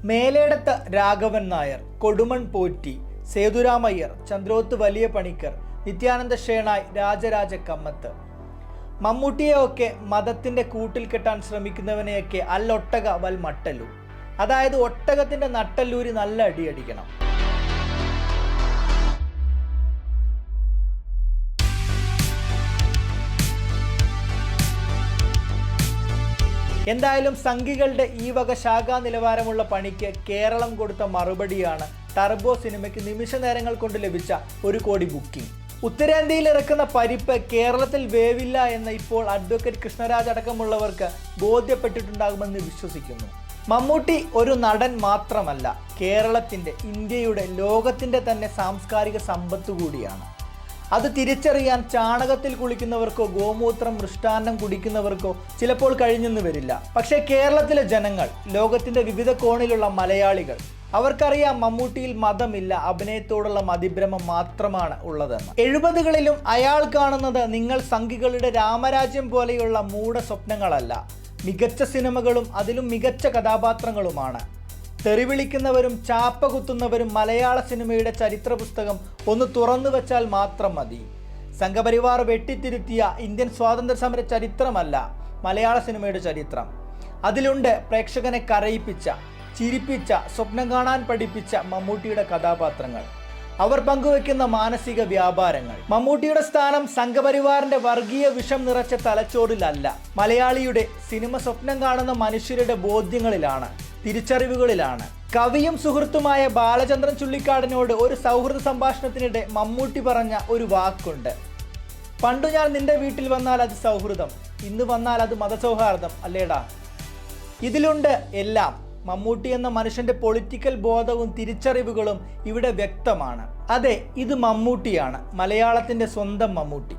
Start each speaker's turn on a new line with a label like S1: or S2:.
S1: മേലേടത്ത് രാഘവൻ നായർ കൊടുമൺ പോറ്റി സേതുരാമയ്യർ ചന്ദ്രോത്ത് വലിയ പണിക്കർ നിത്യാനന്ദ ഷേണായ് രാജരാജ കമ്മത്ത്. മമ്മൂട്ടിയെയൊക്കെ മതത്തിന്റെ കൂട്ടിൽ കെട്ടാൻ ശ്രമിക്കുന്നവനെയൊക്കെ അല്ലൊട്ടക വൽ മട്ടല്ലു അതായത് ഒട്ടകത്തിന്റെ നട്ടല്ലൂരി നല്ല അടിയടിക്കണം. എന്തായാലും സംഘികളുടെ ഈ വക ശാഖാ നിലവാരമുള്ള പണിക്ക് കേരളം കൊടുത്ത മറുപടിയാണ് ടർബോ സിനിമയ്ക്ക് നിമിഷ നേരങ്ങൾ കൊണ്ട് ലഭിച്ച ഒരു കോടി ബുക്കിംഗ്. ഉത്തരേന്ത്യയിൽ ഇറക്കുന്ന പരിപ്പ് കേരളത്തിൽ വേവില്ല എന്ന് ഇപ്പോൾ അഡ്വക്കേറ്റ് കൃഷ്ണരാജ് അടക്കമുള്ളവർക്ക് ബോധ്യപ്പെട്ടിട്ടുണ്ടാകുമെന്ന് വിശ്വസിക്കുന്നു. മമ്മൂട്ടി ഒരു നടൻ മാത്രമല്ല കേരളത്തിന്റെ ഇന്ത്യയുടെ ലോകത്തിന്റെ തന്നെ സാംസ്കാരിക സമ്പത്ത് കൂടിയാണ്. അത് തിരിച്ചറിയാൻ ചാണകത്തിൽ കുളിക്കുന്നവർക്കോ ഗോമൂത്രം മൃഷ്ടാന്നം കുടിക്കുന്നവർക്കോ ചിലപ്പോൾ കഴിഞ്ഞെന്ന് വരില്ല. പക്ഷേ കേരളത്തിലെ ജനങ്ങൾ ലോകത്തിന്റെ വിവിധ കോണിലുള്ള മലയാളികൾ അവർക്കറിയാം മമ്മൂട്ടിയിൽ മതമില്ല അഭിനയത്തോടുള്ള മതിഭ്രമം മാത്രമാണ് ഉള്ളതെന്ന്. എഴുപതുകളിലും അയാൾ കാണുന്നത് നിങ്ങൾ സംഘികളുടെ രാമരാജ്യം പോലെയുള്ള മൂഢ സ്വപ്നങ്ങളല്ല മികച്ച സിനിമകളും അതിലും മികച്ച കഥാപാത്രങ്ങളുമാണ്. തെറിവിളിക്കുന്നവരും ചാപ്പ കുത്തുന്നവരും മലയാള സിനിമയുടെ ചരിത്ര പുസ്തകം ഒന്ന് തുറന്നു വെച്ചാൽ മാത്രം മതി. സംഘപരിവാർ വെട്ടിത്തിരുത്തിയ ഇന്ത്യൻ സ്വാതന്ത്ര്യ സമര ചരിത്രമല്ല മലയാള സിനിമയുടെ ചരിത്രം. അതിലുണ്ട് പ്രേക്ഷകനെ കരയിപ്പിച്ച ചിരിപ്പിച്ച സ്വപ്നം കാണാൻ പഠിപ്പിച്ച മമ്മൂട്ടിയുടെ കഥാപാത്രങ്ങൾ. അവർ പങ്കുവെക്കുന്ന മാനസിക വ്യാപാരങ്ങൾ. മമ്മൂട്ടിയുടെ സ്ഥാനം സംഘപരിവാറിന്റെ വർഗീയ വിഷം നിറച്ച തലച്ചോറിലല്ല. മലയാളിയുടെ സിനിമ സ്വപ്നം കാണുന്ന മനുഷ്യരുടെ ബോധ്യങ്ങളിലാണ്. തിരിച്ചറിവുകളിലാണ്. കവിയും സുഹൃത്തുമായ ബാലചന്ദ്രൻ ചുള്ളിക്കാടിനോട് ഒരു സൗഹൃദ സംഭാഷണത്തിനിടെ മമ്മൂട്ടി പറഞ്ഞ ഒരു വാക്കുണ്ട്. പണ്ടു ഞാൻ നിന്റെ വീട്ടിൽ വന്നാൽ അത് സൗഹൃദം ഇന്ന് വന്നാൽ അത് മതസൗഹാർദ്ദം അല്ലേടാ? ഇതിലുണ്ട് എല്ലാം. മമ്മൂട്ടി എന്ന മനുഷ്യന്റെ പൊളിറ്റിക്കൽ ബോധവും തിരിച്ചറിവുകളും ഇവിടെ വ്യക്തമാണ്. അതെ ഇത് മമ്മൂട്ടിയാണ്. മലയാളത്തിന്റെ സ്വന്തം മമ്മൂട്ടി.